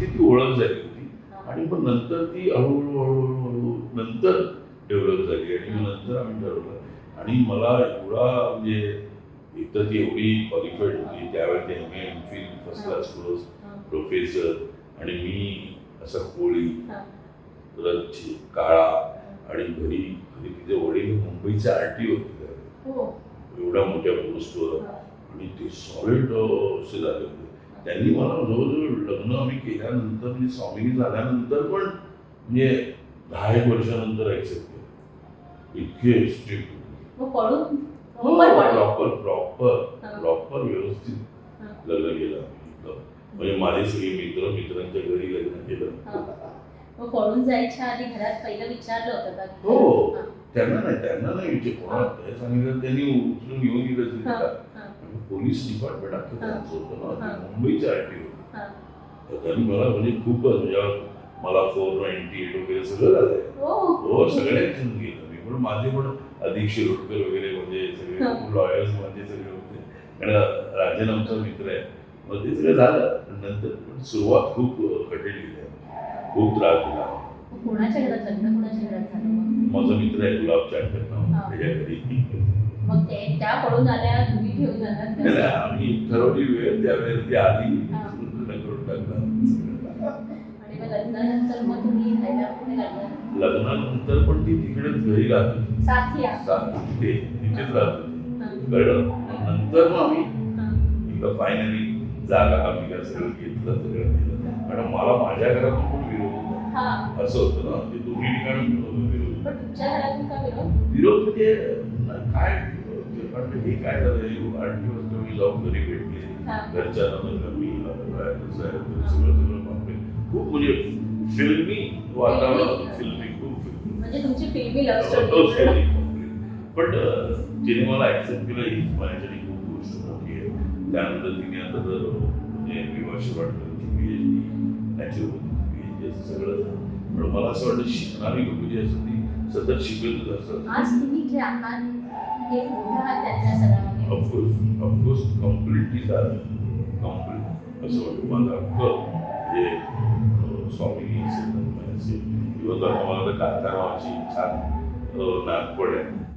तिथे ती ओळख झाली होती. आणि पण नंतर ती हळूहळू हळूहळू हळू नंतर डेव्हलप झाली आणि मग नंतर आम्ही ठरवलं. आणि मला एवढा म्हणजे एक तर ती एवढी क्वालिफाईड होती. त्यावेळी ते M M Phil first class course professor आणि मी असा कोळी. रथची काळा. आणि घरी घरी तिचे वडील मुंबईचे आर टी होते हो. एवढ्या मोठ्या पोस्टवर. आणि ते सॉलिड असे झाले होते. त्यांनी मला जवळजवळ लग्न आम्ही केल्यानंतर म्हणजे स्वामिनी झाल्यानंतर पण म्हणजे दहा एक वर्षानंतर ऍक्सेप्ट केलं. इतके स्ट्रिक्ट प्रॉपर प्रॉपर. प्रॉपर व्यवस्थित. लग्न केलं. म्हणजे माझे सगळे मित्र मित्रांच्या घरी लग्न केलं. पळून जायच्या आधी घरात पहिलं विचारलं होतं का? हो. त्यांना नाही त्यांना नाही विचार कोणाला सांगितलं त्यांनी उचलून घेऊन गेलं पोलीस डिपार्टमेंट अख्खं. त्यांचं होतं ना आर टी होतं. तर त्यांनी मला म्हणजे खूपच म्हणजे मला फोर नाईन्टी एट वगैरे सगळं झालंय. हो. हो सगळे ऍक्शन केलं मी पण माझे पण अधिक शिरोडकर वगैरे म्हणजे सगळे. लॉयर्स माझे सगळे होते. कारण राजन आमचा मित्र आहे. मग ते सगळं झालं. नंतर पण सुरुवात खूप कठीण गेली खूप त्रास दिला. कोणाच्या घरात लग्न कोणाच्या घरात झालं? माझा मित्र आहे गुलाब चाटकर नाव हा. त्याच्या घरी मग ते त्या पळून आल्या तुम्ही घेऊन जाणार नाही, नाही, आम्ही ठरवली वेळ त्यावेळेस ती आली. करून मग लग्नानंतर मग तुम्ही लग्नानंतर पण ती तिकडेच घरी राहत. होती तिथे तिथेच राहत. होती. कळलं? नंतर मग आम्ही. एकदा फायनली जागा आम्ही सगळं घेतलं सगळं केलं. कारण मला माझ्या होता हा असं होतं ना ते दोन्ही ठिकाणी विरोध. म्हणजे काय हे काय झालं आठ दिवस तुम्ही जाऊन घरी भेटले. हा. घरच्यांना म्हणलं मी आता काय कसं आहे तर सगळं सगळं बापरे खूप म्हणजे फिल्मी वातावरण फिल्मी. खूप म्हणजे तुमची फिल्मी लव्ह तो स्टोरी story complete. पण तिने मला ऍक्सेप्ट केलं हीच माझ्यासाठी खूप गोष्ट मोठी आहे. त्यानंतर तिने आता जर म्हणजे विवाह शिवाडकरची पी एच डी नॅचरोपॅथी असं सगळं. पण मला असं वाटतं शिकणारी लोक जी असतात ती सतत शिकतच असतात. आज तुम्ही जे आहात एक मोठा हात त्यातल्या सगळ्यामध्ये. Of course of course completely झालं कंप्लीट असं वाटतं माझं अं, स्वामी असेल तन्मय असेल किंवा मला तर कांता नावाची छान नागपड आहे.